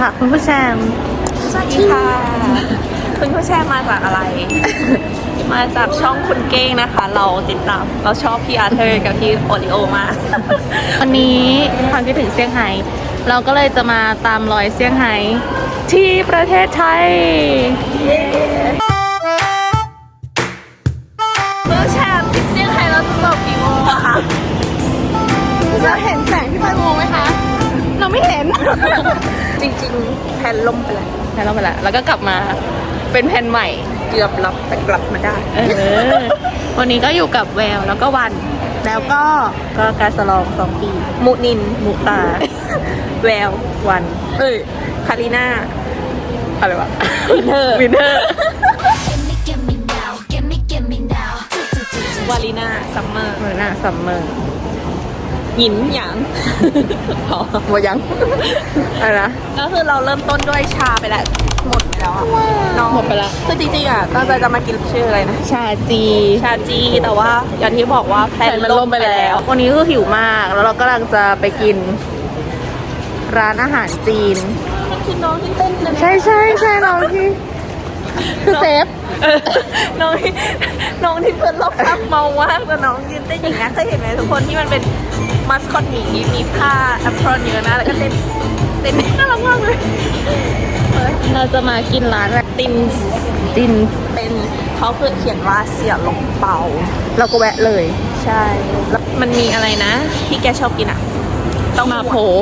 ค่ะคุณผู้ชมสวัสดีค่ะ คุณผู้แชร์มาจากอะไร มาจากช่องคุณเก้งนะคะ เราติดตามเราชอบพี่อาร์เธอร์กับพี่โอริโอมากวันนี้ความคิดถึงเซี่ยงไฮ้เราก็เลยจะมาตามรอยเซี่ยงไฮ้ที่ประเทศไทยคุณผู้แชร์ จริงๆแพนลมไปแล้วแล้วเราไปละแล้วก็กลับมาเป็นแผ่นใหม่ เกือบหลับแต่กลับมาได้ เออ วันนี้ก็อยู่กับแววแล้วก็วัน แล้วก็ก็การสลองสองปี มุนิน มุตา แวว วัน เอ้ยคาริน่า อะไรวะ วินเทอร์วินเทอร์ Gimme, gimme now, gimme, gimme now. วาลีน่าซัมเมอร์เหมือนหน้าซัมเมอร์ หยินหยางพอหมดยังอะไรนะก็คือเราเริ่มต้นด้วยชาไปแล้วหมดไปแล้วอะน้องหมดไปแล้วคือจริงๆอะตั้งใจจะมากินชื่ออะไรนะ ชาจี ชาจีแต่ว่าอย่างที่บอกว่าแพลแผ่นนมันล่มไปแล้ว วันนี้ก็หิวมากแล้วเรากำลังจะไปกิน ร้านอาหารจีนมันคือน้องที่เต้นนะใช่ใช่ใช่น้องที่ คือเซฟเออน้องที่น้องที่เพื่อนรอบข้างเมามากแต่น้องยืนเต้นอย่างเงี้ยเคยเห็นไหมทุกคนที่มันเป็นมาสคอตหมีมีผ้าแอปพรอนเยอะนะ แล้วก็เต้นเต้นน่ารักมากเลยเราจะมากินร้านแบบตินจินเป็นเขาคือเขียนว่าเสี่ยหลงเปาเราก็แวะเลย ใช่แล้วมันมีอะไรนะ ที่แกชอบกินอะ ต้องมาโผหว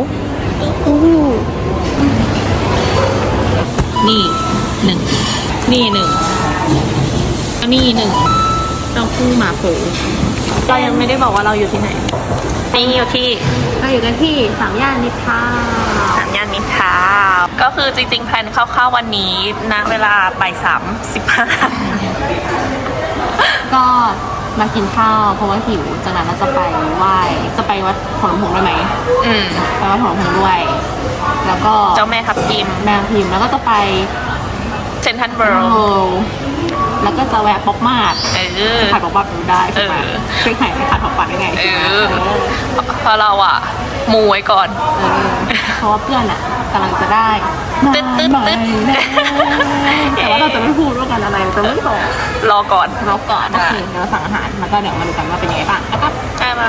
นี่หนึ่ง นี่หนึ่งนี่หนึ่งเต้าหู้หมาโผเรายังไม่ได้บอกว่าเราอยู่ที่ไหนนี่อยู่ที่เราอยู่กันที่สามย่านนิทราสามย่านมิตรทาวน์ก็คือจริงๆแพลนคร่าวๆวันนี้ณเวลาบ่ายสามสิบห้าก็มากินข้าวเพราะว่าหิวจากนั้นเราจะไปไหว้จะไปวัดของน้ำหงส์ได้ไหมอืมไปวัดของน้ำหงส์ด้วย แล้วก็เจ้าแม่ทับทิมแมวพิมพ์แล้วก็จะไป เซนทันเบิโรร์แล้วก็จะแวะป๊อกมาดเออจะขายป๊อกมาดดูได้ใช่ไหมเออช่วยขายขายป๊อกมาดได้ไงเอใช่ไหมอเออเพราะเราอะมูไว้ก่อนเออเพราะว่าเพื่อนอะกำลังจะได้ตึ๊ดตึ๊ดตึ๊ดแต่ว่าเราจะไม่พูดว่ากันอะไรเราจะไม่บอกรอก่อนรอก่อนโอเคเดี๋ยวเราสั่งอาหารแล้วก็เดี๋ยวมาดูกันว่าเป็นยังไงบ้างนะครับได้มา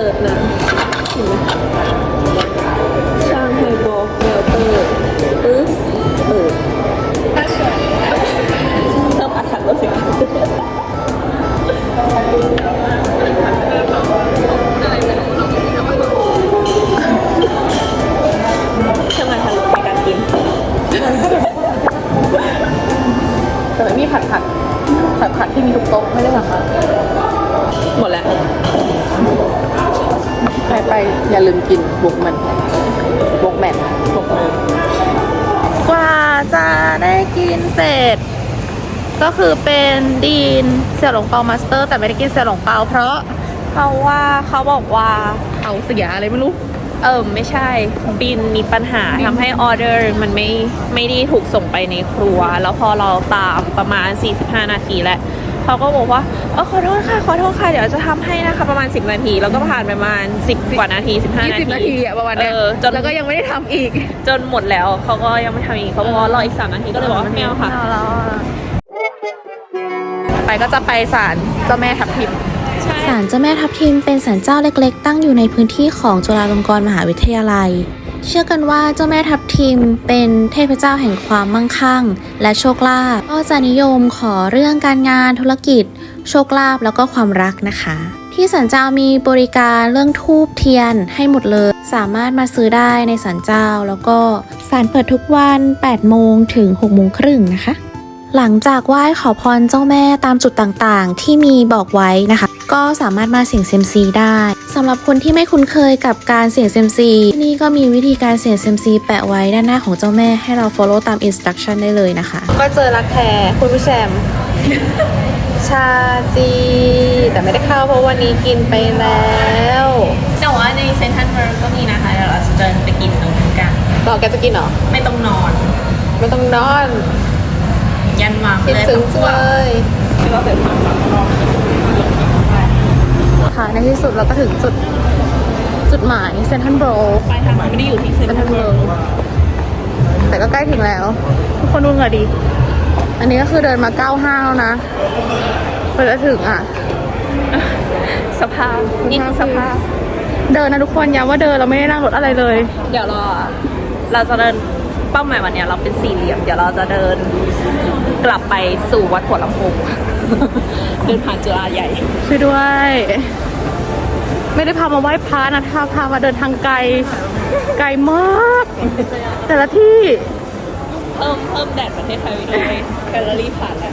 สิร์ชนะเห็นไหมช่างไฮบอกแววเตอร์ปึ๊บเปิดเริ่มอัดขับรถสิเครื่องมือทะลุในการกินแต่ไม่มีผัดผัดผัดผัดที่มีทุกโต๊ะไม่ได้หรอคะ อย่าลืมกินบุกมันบุกแมนบุกมันกว่าจะได้กินเสร็จ ก็คือเป็นดีนเสี่ยวหลงเปามาสเตอร์ แต่ไม่ได้กินเสี่ยวหลงเปาเพราะเพราะว่าเขาบอกว่าเอาเสียอะไรไม่รู้ เออไม่ใช่บินมีปัญหาทำให้ออเดอร์มันไม่ไม่ได้ถูกส่งไปในครัว แล้วพอเราตามประมาณ 45 นาทีแล้ว เขาก็บอกว่าเออขอโทษค่ะขอโทษค่ะเดี๋ยวจะทำให้นะคะประมาณ 10 นาที แล้วก็ผ่านไปประมาณ 10 กว่านาที 15 นาที20นาทีอะประมาณเนี้ยเออจนแล้วก็ยังไม่ได้ทำอีก จนหมดแล้วเขาก็ยังไม่ทำอีกเขาบอกว่ารออีก 3 นาทีก็เลยบอกว่าไม่เอาค่ะไม่แล้วอะไปก็จะไปศาลเจ้าแม่ทับทิมใช่ศาลเจ้าแม่ทับทิมเป็นศาลเจ้าเล็กๆ ตั้งอยู่ในพื้นที่ของจุฬาลงกรณ์มหาวิทยาลัย เชื่อกันว่าเจ้าแม่ทับทิมเป็นเทพเจ้าแห่งความมั่งคั่ง และโชคลาภก็จะนิยมขอเรื่องการงานธุรกิจ โชคลาภแล้วก็ความรักนะคะ ที่ศาลเจ้ามีบริการเรื่องทูบเทียนให้หมดเลย สามารถมาซื้อได้ในศาลเจ้าแล้วก็ศาลเปิดทุกวัน 8 โมงถึง 6 โมงครึ่งนะคะ หลังจากไหว้ขอพรเจ้าแม่ตามจุดต่างๆ ที่มีบอกไว้นะคะ ก็สามารถมาเสี่ยงเซยมซีได้สำหรับคนที่ไม่คุ้นเคยกับการเสี่ยงเซยมซีที่นี่ก็มีวิธีการเสี่ยงเซยมซีแปะไว้ด้านหน้าของเจ้าแม่ให้เรา follow ตาม instruction ได้เลยนะคะ ก็เจอรักแท้คุณผู้แชมชาจีแต่ไม่ได้เข้าเพราะวันนี้กินไปแล้วแต่ว่าในเซนทรัลเวิร์ก็มีนะคะเดี๋ยวเราจะเดินไปกินตรงนั้นกันบอกแกจะกินเหรอ ไม่ต้องนอน ไม่ต้องนอน ยันวางคิดเลยถึงทั้งจัตังวเลยค่ะ ในที่สุดเราก็ถึงจุดจุดหมายเซนทันโบรปลายทางมันไม่ได้อยู่ที่เซนเซนทรัทัลนโบเวิรร์แต่ก็ใกล้ถึงแล้ว ทุกคนดูเหงื่อดี อันนี้ก็คือเดินมาเก้าห้าแล้วนะเพื่อจะถึงอะ สภาพนี่คือสภาพ เดินนะทุกคนย้ำว่าเดินเราไม่ได้นั่งรถอะไรเลย เดี๋ยวรอเราจะเดินเป้าหมายวันเนี้ยเราเป็นสี่เหลี่ยม เดี๋ยวเราจะเดินกลับไปสู่วัดหัวลำโพง เดินผ่านจุฬาใหญ่ช่วยด้วย ไม่ได้พามาไหว้พระนะพาพามาเดินทางไกล ไกลมาก แต่ละที่ เพิ่มเพิ่มแดดประเทศไทยไปด้วยแคลอรี่ผ่านแล้ว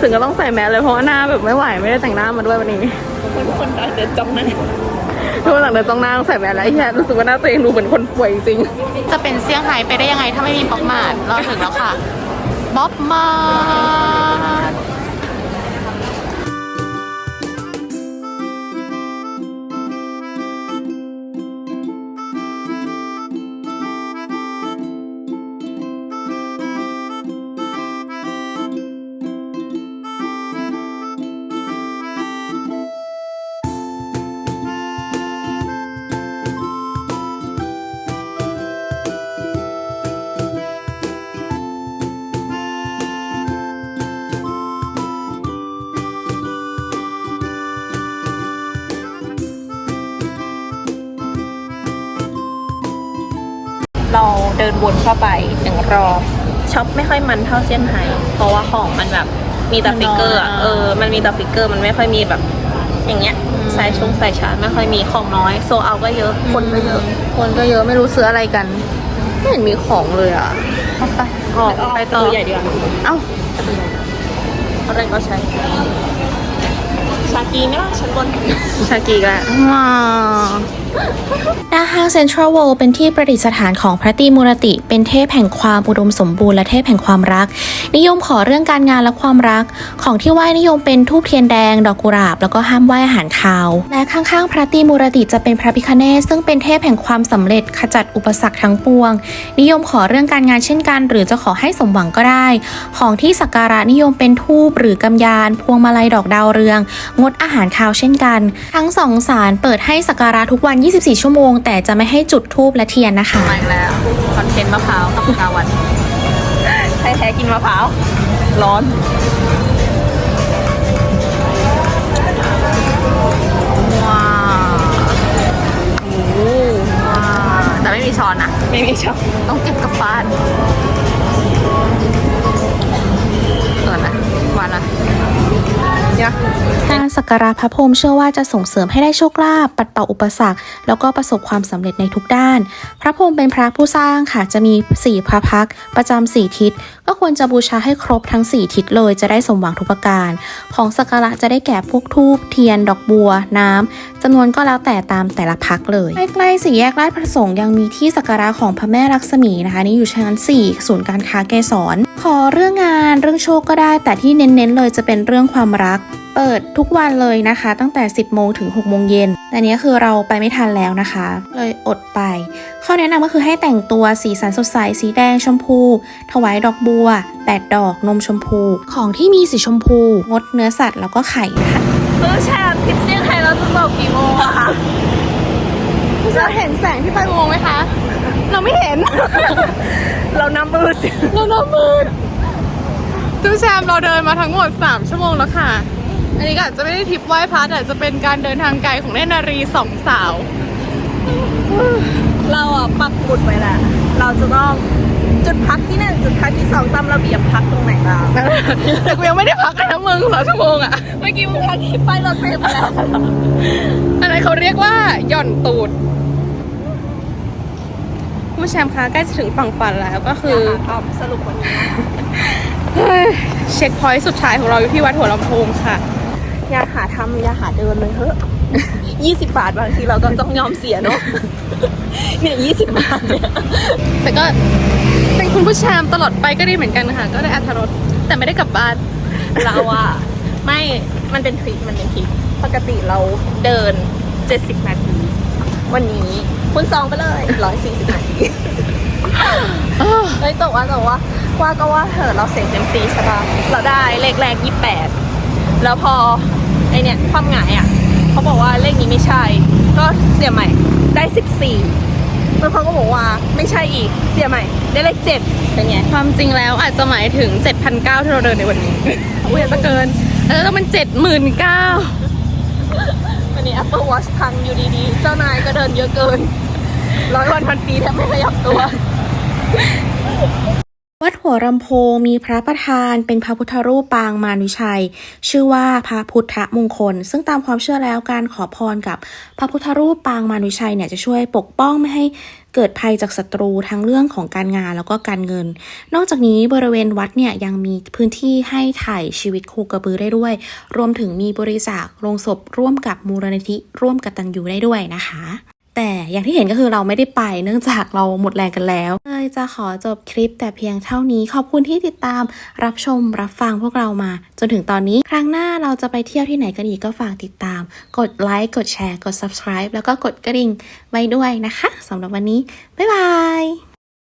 ถึงก็ต้องใส่แมสเลยเพราะว่าหน้าแบบไม่ไหวไม่ได้แต่งหน้ามาด้วยวันนี้คนทุกคนเดินจ้องหน้าทุกคนหลังเดินจ้องหน้าต้องใส่แมสแล้วไอ้แค่รู้สึกว่าหน้าตัวเองดูเหมือนคนป่วยจริง จะเป็นเซี่ยงไฮ้ไปได้ยังไงถ้าไม่มีบ๊อบมาดเราถึงแล้วค่ะบ๊อบมาด วนเข้าไปหนึ่งรอบช็อปไม่ค่อยมันเท่าเซี่ยงไฮ้เพราะว่าของมันแบบมีแต่ฟิกเกอร์อะเออ มันมีแต่ฟิกเกอร์มันไม่ค่อยมีแบบ อย่างเงี้ยสายชงสายชาร์จไม่ค่อยมีของน้อย โซเอาก็เยอะคนก็เยอะ คนก็เยอะไม่รู้ซื้ออะไรกัน ไม่เห็นมีของเลยอะเอาไปออกไปต่อใหญ่ดีกว่าเอ้าอะไรก็ใช้ ชากีไหมล่ะชั้นบน ชากีกแล้วว้าว หน้าห้างเซ็นทรัลเวิลด์เป็นที่ประดิษฐานของพระตรีมูรติ เป็นเทพแห่งความอุดมสมบูรณ์และเทพแห่งความรัก นิยมขอเรื่องการงานและความรัก ของที่ไหว้นิยมเป็นทูบเทียนแดง ดอกกุหลาบ แล้วก็ห้ามไหว้อาหารคาว และข้างๆ พระตรีมูรติจะเป็นพระพิคเนศซึ่งเป็นเทพแห่งความสำเร็จขจัดอุปสรรคทั้งปวง นิยมขอเรื่องการงานเช่นกัน หรือจะขอให้สมหวังก็ได้ ของที่สักการะนิยมเป็นทูบหรือกำยาน พวงมาลัยดอกดาวเรือง งดอาหารคาวเช่นกัน ทั้งสองศาลเปิดให้สักการะทุกวัน24 ชั่วโมง แต่จะไม่ให้จุดทูบและเทียนนะคะมาอีกแล้วคอนเทนต์มะพร้าวกับกาวันใครแท้กินมะพร้าว ร้อนว้าวโอ้โหว้าวแต่ไม่มีช้อนนะ ไม่มีช็อปต้องเก็บกลับบ้านเกินนะหวานนะเดี๋ยว การสักการะพระพรหมเชื่อว่าจะส่งเสริมให้ได้โชคลาภปัดเป่าอุปสรรค แล้วก็ประสบความสำเร็จในทุกด้าน พระพรหมเป็นพระผู้สร้างค่ะ จะมี 4 พระพักประจำสี่ทิศ ก็ควรจะบูชาให้ครบทั้ง 4 ทิศเลยจะได้สมหวังทุกประการ ของสักการะจะได้แก่พวกทูบเทียน ดอกบัว น้ำจำนวนก็แล้วแต่ตามแต่ละพักเลยใกล้ๆสี่แยกราชประสงค์ยังมีที่สักการะของพระแม่ลักษมีนะคะนี่อยู่ชั้น4ศูนย์การค้าเกสรขอเรื่องงานเรื่องโชคก็ได้ แต่ที่เน้นๆเลยจะเป็นเรื่องความรักเปิดทุกวันเลยนะคะ ตั้งแต่ 10 โมงถึง 6 โมงเย็นแต่เนี้ยคือเราไปไม่ทันแล้วนะคะ เลยอดไป ข้อแนะนำก็คือให้แต่งตัวสีสันสดใส สีแดงชมพู ถวายดอกบัว 8 ดอกนมชมพู ของที่มีสีชมพู งดเนื้อสัตว์แล้วก็ไข่นะคะเออแชร์ทริปเซี่ยงไฮ้เราจะจบกี่โมงอะคะเราเห็นแสงที่ปลายอุโมงค์ไหมคะ เราไม่เห็น เราน้ำมืดเราหน้ามืดจูแชมป์เราเดินมาทั้งหมด 3 ชั่วโมงแล้วค่ะ อันนี้ก็อาจจะไม่ได้ทริปไหว้พระแต่จะเป็นการเดินทางไกลของเนตรนารีสองสาว เราอะปักหมุดไว้แหละเราจะต้องจุดพักที่หนึ่งจุดพักที่สองตามระเบียบพักตรงไหนบ้าง แต่กูยังไม่ได้พักเลยนะมึงสองชั่วโมงอะ เมื่อกี้มึงพักที่ป้ายรถเมล์ไปแล้ว อันนั้นเขาเรียกว่าหย่อนตูดคุณผู้ชมคะใกล้จะถึงฝั่งฝันแล้วก็คือตอบสรุปวันนี้เฮ้ยเช็คพอยต์สุดท้ายของเราอยู่ที่วัดหัวลำโพงค่ะ อย่าหาทำอย่าหาเดินเลยเฮ้ยยี่สิบบาทบางทีเราก็ต้องยอมเสียเนาะเนี่ยยี่สิบบาทเนี่ยแต่ก็เป็นคุณผู้ชมตลอดไปก็ดีเหมือนกันค่ะ ก็ได้อัธรสแต่ไม่ได้กลับบ้านเราอะไม่มันเป็นทริคมันเป็นทริคปกติเราเดิน70นาที วันนี้คุณซองไปเลย140นาทีเฮ้ยแต่ว่าแต่ว่าว่าก็ว่าเถอะเราเสียงเต็มซีใช่ปะเราได้เลขแรก28แล้วพอไอ เนี่ยความหงายอะเขาบอกว่าเลขนี้ไม่ใช่ ก็เสียใหม่ได้ 14แล้วเขาก็บอกว่าไม่ใช่อีกเสียใหม่ได้เลข7เป็นไงความจริงแล้วอาจจะหมายถึง 7,900ที่เราเดินในวันนี้อุ้ยอาจจะเกินเออต้องเป็น79,000วันนี้ Apple Watch พังอยู่ดีๆ เจ้านายก็เดินเยอะเกินร้อยวันพันปีแทบไม่ขยับตัววัด หัวลำโพงมีพระประธานเป็นพระพุทธรูปปางมานุชัย ชื่อว่าพระพุทธมงคล ซึ่งตามความเชื่อแล้วการขอพรกับพระพุทธรูปปางมานุชัยเนี่ยจะช่วยปกป้องไม่ให้เกิดภัยจากศัตรูทั้งเรื่องของการงานแล้วก็การเงิน นอกจากนี้บริเวณวัดเนี่ยยังมีพื้นที่ให้ถ่ายชีวิตโคกระบือได้ด้วย รวมถึงมีบริจาคโรงศพร่วมกับมูลนิธิร่วมกับตันยูได้ด้วยนะคะ อย่างที่เห็นก็คือเราไม่ได้ไป เนื่องจากเราหมดแรงกันแล้วเลยจะขอจบคลิปแต่เพียงเท่านี้ ขอบคุณที่ติดตามรับชมรับฟังพวกเรามา จนถึงตอนนี้ ครั้งหน้าเราจะไปเที่ยวที่ไหนกันอีกก็ฝากติดตาม กดไลค์กดแชร์กด subscribe แล้วก็กดกระดิ่งไว้ด้วยนะคะสำหรับวันนี้บ๊ายบาย